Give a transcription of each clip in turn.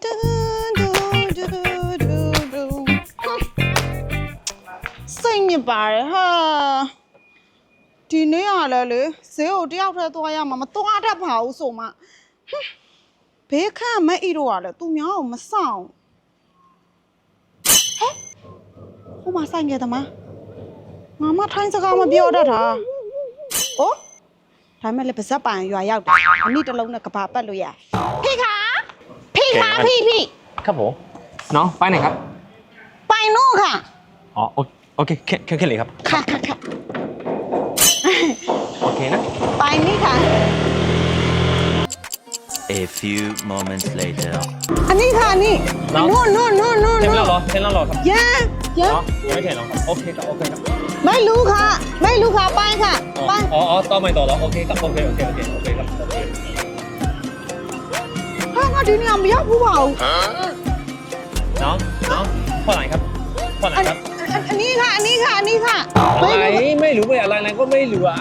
စိတ်ညစ်ပါတယ်ဟာဒီနေ့ရလဲလေဈေးကိုတယောက်တည်းသွားရမှာမသွားတတ်ပါဘူးဆိုမှဘေးခန့်မအီတော့ရလဲသူများကိုမဆောင်ဟဲ့ဟိုမှာဆိုင်ကတမငါမထိုင်းစကားမပြောတတ်တာဩဒါမဲ့လည်းပါဇက်ပန်ရွာရောက်တယ်အမိတလုံးနဲ့ကဘာပတ်လို့ရခေခါพี่พี่ครับผมน้องไปไหนครับ ไปนู่นค่ะ อ๋อโอเคแค่แค่แค่เลยครับ ค่ะค่ะค่ะโอเคนะ ไปนี่ค่ะ A few moments later. อันนี้ค่ะนี่ นู่นนู่นนู่นนู่นเ็นแล้วเหรอเ็นแล้วเหรอครับ เยอะเยอะยังไม่เ็นเหรอครับโอเคครับโอเคครับ ไม่รู้ค่ะไม่รู้ค่ะไปค่ะไปอ๋ออ๋อต่อไม่ต่อเหรอโอเคครับโอเคโอเคโอเคโอเคครับဒီနေရာမရောက်ဘူးပါาူน้องน้องข้อไหนครับข้อไหนครับ อันนี้ค่ะ อันนี้ค่ะ อันนี้ค่ะไม่ไม่รู้ไปอะไรนะก็ไม่รู้อ่ะ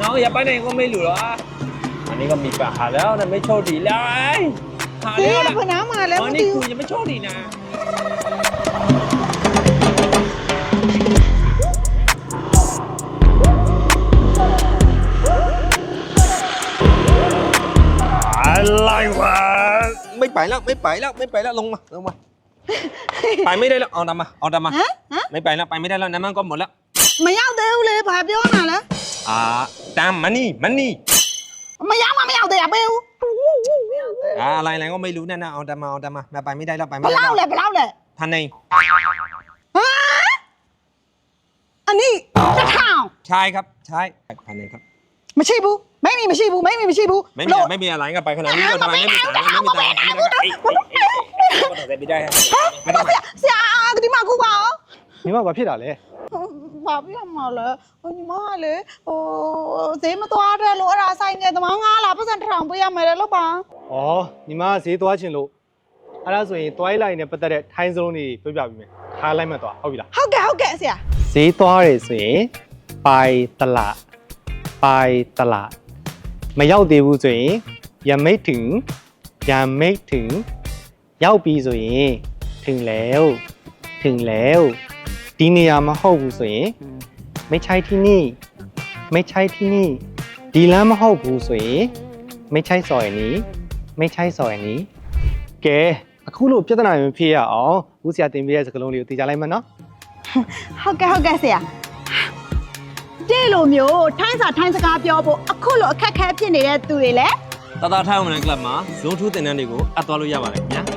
น้องอย่าไปไหนก็ไม่รู้หรออันนี้ก็มีปลาหาแล้วนะไม่โชคดีแล้วไอ้หาแล้วนะพอน้ำมาแล้วอ๋อนี่ีคุณยังไม่โชคดีนะไรวะไม่ไปแล้วไม่ไปแล้วไม่ไปแล้วลงมาลงมาไปไม่ได้แล้วเอาดำมาเอาดำมาไม่ไปแล้วไปไม่ได้แล้วน้ำมันก็หมดแล้ว ไม่เอาเေีဘยวเลยာပြေลတာလဲอ่าตามมันนี่มันนี่ ไม่เอามาไม่เอาเးရเบลอะไรอะไรก็ไม่รู้นั่นนะเอาดำมาเอาดำมามไปไม่ได้แล้วไปไม่ได้แล้เล่าเลยไปเล่าเลยพันเองอันนี้ข่าวใช่ครับใช่พันเองครับမရှိဘူးမိတ်မီမရှိဘူးမိတ်မီမရှိဘူးမင်းမမင်းမလိုင်းကပိုင်ခဏလေးတော့ဒါနဲ့မိတာမင်းမတာမင်းမတာအေးဘာတော့ပြတိုင်းမင်းမဆရာဒီမှာကူပါရောညီမဘာဖြစ်တာလဲဘာပြမှာလဲဟိုညီမကလေဟိုဈေးမသွားတဲ့လို့အဲ့ဒါဆိုင်ငယ်သမားငါလားပတ်စံတစ်ထောင်ပေးရမယ်လို့ပါဩညီမကဈေးသွားချင်လို့အဲ့ဒါဆိုရင်တွိုင်းလိုက်နဲ့ပတ်သက်တဲ့ထိုင်းစလုံးတွေပြောပြပေးမယ်ခါလိုက်မှသွားဟုတ်ပြီလားဟုတ်ကဲ့ဟုတ်ကဲ့ဆရာဈေးသွားတယ်ဆိုရင်ပိုင်တလားไปตลาดไม่ยาวเดียวสวยยังไม่ถึงยังไม่ถึงยาวปีสวยถึงแล้ว ถึงแล้วที่นี่ยาม่เข้าสวยไม่ใช่ที่นี่ ไม่ใช่ที่นี่ ดีแล้วม่เข้าสวยไม่ใช่ซอยนี้ ไม่ใช่ซอยนี้ เกအခုလို့ပြาနာမเป็นพี่อ๋อว်ุยးဆရာတင်ပြတဲ့စကားလုံးလေးยိုသိကြလိုကนမယ်နော်ဟုတ်ကဲเဟုတအဲ့လိုမျိုးထိုင်းစာထိုင်းစကားပြောဖို့အခုလိုအခက်အခဲဖြစ်နေတဲ့သူတွေလည်းတာတာထိုင်းဝင်ကလပ်မှာဇုံထိုးတင်တဲ့တွေကိုအပ်သွားလို့ရပါတယ်ခင်ဗျာ